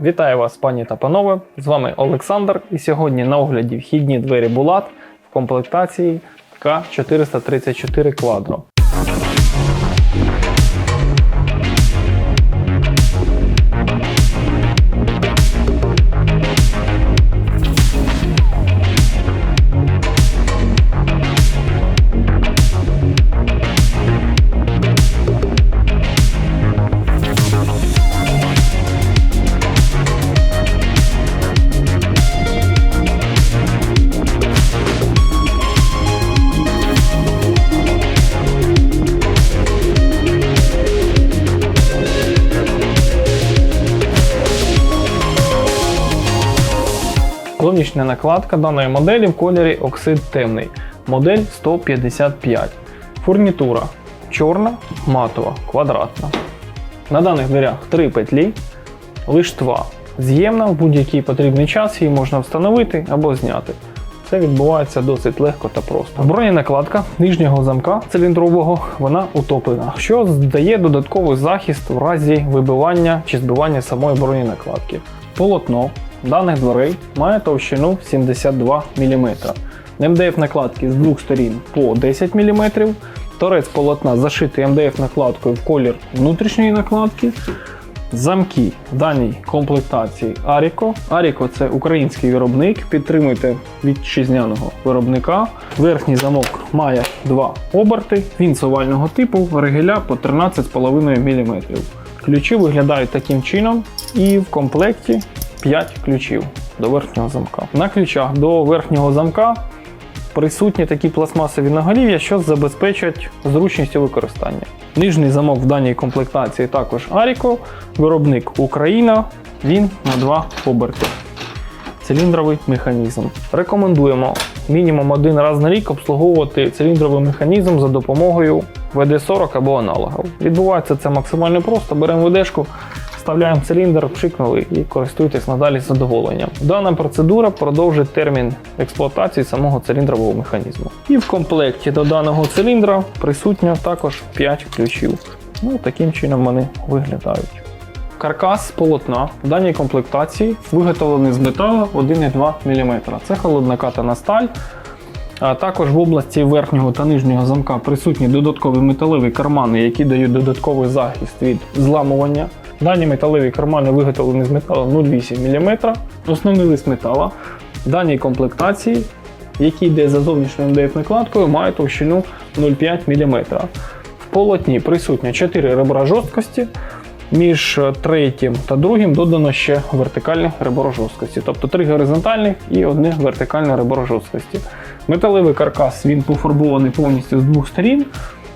Вітаю вас, пані та панове! З вами Олександр. І сьогодні на огляді вхідні двері Булат в комплектації К434 Quadro. Зовнішня накладка даної моделі в кольорі оксид темний. Модель 155. Фурнітура чорна, матова, квадратна. На даних дверях три петлі, лиштва з'ємна, в будь-який потрібний час її можна встановити або зняти. Це відбувається досить легко та просто. Броненакладка нижнього замка циліндрового вона утоплена, що дає додатковий захист в разі вибивання чи збивання самої броненакладки. Полотно даних дверей має товщину 72 мм. МДФ накладки з двох сторін по 10 мм. Торець полотна зашитий МДФ накладкою в колір внутрішньої накладки. Замки в даній комплектації Аріко. Аріко це український виробник. Підтримуйте вітчизняного виробника. Верхній замок має два оберти. Він з овального типу, регеля по 13,5 мм. Ключі виглядають таким чином, і в комплекті 5 ключів до верхнього замка. На ключах до верхнього замка присутні такі пластмасові наголів'я, що забезпечать зручність використання. Нижній замок в даній комплектації також Аріко, виробник Україна, він на два оберти. Циліндровий механізм. Рекомендуємо мінімум один раз на рік обслуговувати циліндровий механізм за допомогою ВД-40 або аналогів. Відбувається це максимально просто. Беремо ВДшку, вставляємо циліндр, пшикнули і користуйтесь надалі задоволенням. Дана процедура продовжить термін експлуатації самого циліндрового механізму. І в комплекті до даного циліндра присутньо також 5 ключів. Ну, таким чином вони виглядають. Каркас полотна в даній комплектації виготовлений з металу 1,2 мм. Це холоднокатана сталь. А також в області верхнього та нижнього замка присутні додаткові металеві кармани, які дають додатковий захист від зламування. Дані металеві кармани виготовлені з металу 0,8 мм. Основний лист метала в даній комплектації, який йде за зовнішньою МДФ накладкою, має товщину 0,5 мм. В полотні присутні 4 ребра жорсткості. Між третім та другим додано ще вертикальне ребро жорсткості, тобто три горизонтальних і одне вертикальне ребро жорсткості. Металевий каркас він пофарбований повністю з двох сторін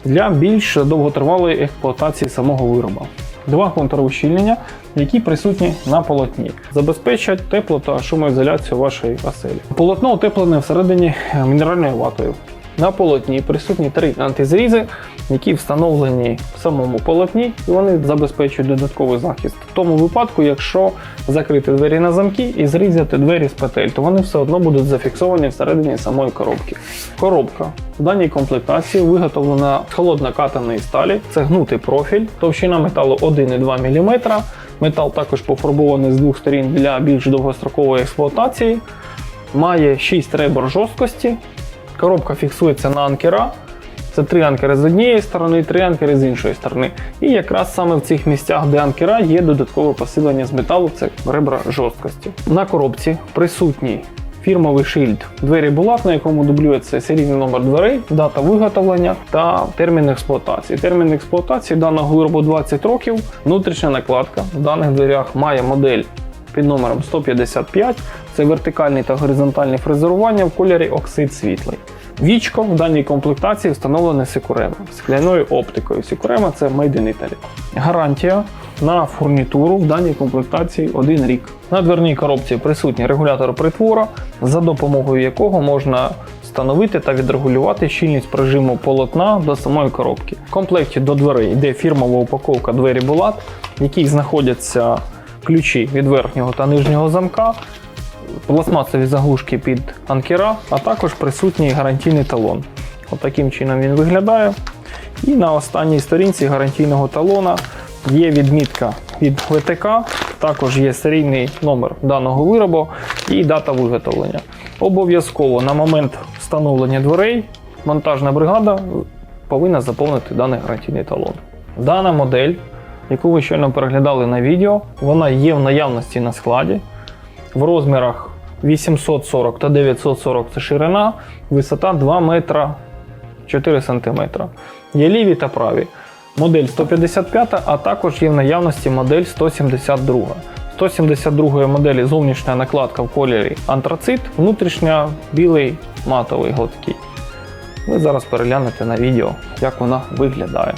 для більш довготривалої експлуатації самого вироба. Два контури ущільнення, які присутні на полотні, забезпечать тепло та шумоізоляцію вашої оселі. Полотно утеплене всередині мінеральною ватою. На полотні присутні три антизрізи, які встановлені в самому полотні, і вони забезпечують додатковий захист. В тому випадку, якщо закрити двері на замки і зрізати двері з петель, то вони все одно будуть зафіксовані всередині самої коробки. Коробка в даній комплектації виготовлена з холоднокатаної сталі, це гнутий профіль, товщина металу 1,2 мм. Метал також пофарбований з двох сторін для більш довгострокової експлуатації. Має 6 ребер жорсткості, Коробка фіксується на анкера. Це три анкери з однієї сторони, три анкери з іншої сторони. І якраз саме в цих місцях, де анкера, є додаткове посилення з металу, це ребра жорсткості. На коробці присутній фірмовий шильд двері Булат, на якому дублюється серійний номер дверей, дата виготовлення та термін експлуатації. Термін експлуатації даного виробу 20 років. Внутрішня накладка в даних дверях має модель під номером 155. Це вертикальне та горизонтальне фрезерування в кольорі оксид світлий. Вічко в даній комплектації встановлене Секурема скляною оптикою. Секурема це Made in Italy. Гарантія на фурнітуру в даній комплектації 1 рік. На дверній коробці присутній регулятор притвора, за допомогою якого можна встановити та відрегулювати щільність прижиму полотна до самої коробки. В комплекті до дверей йде фірмова упаковка двері Булат, в якій знаходяться ключі від верхнього та нижнього замка, пластмасові заглушки під анкера, а також присутній гарантійний талон. Отаким чином він виглядає. І на останній сторінці гарантійного талона є відмітка від ВТК також є серійний номер даного виробу і дата виготовлення. Обов'язково на момент встановлення дверей монтажна бригада повинна заповнити даний гарантійний талон. Дана модель, яку ви щойно переглядали на відео, вона є в наявності на складі в розмірах 840 та 940 це ширина, висота 2 метра 4 см. Є ліві та праві. Модель 155, а також є в наявності модель 172. 172 моделі зовнішня накладка в кольорі антрацит, внутрішня білий матовий гладкий. Ви зараз переглянете на відео, як вона виглядає.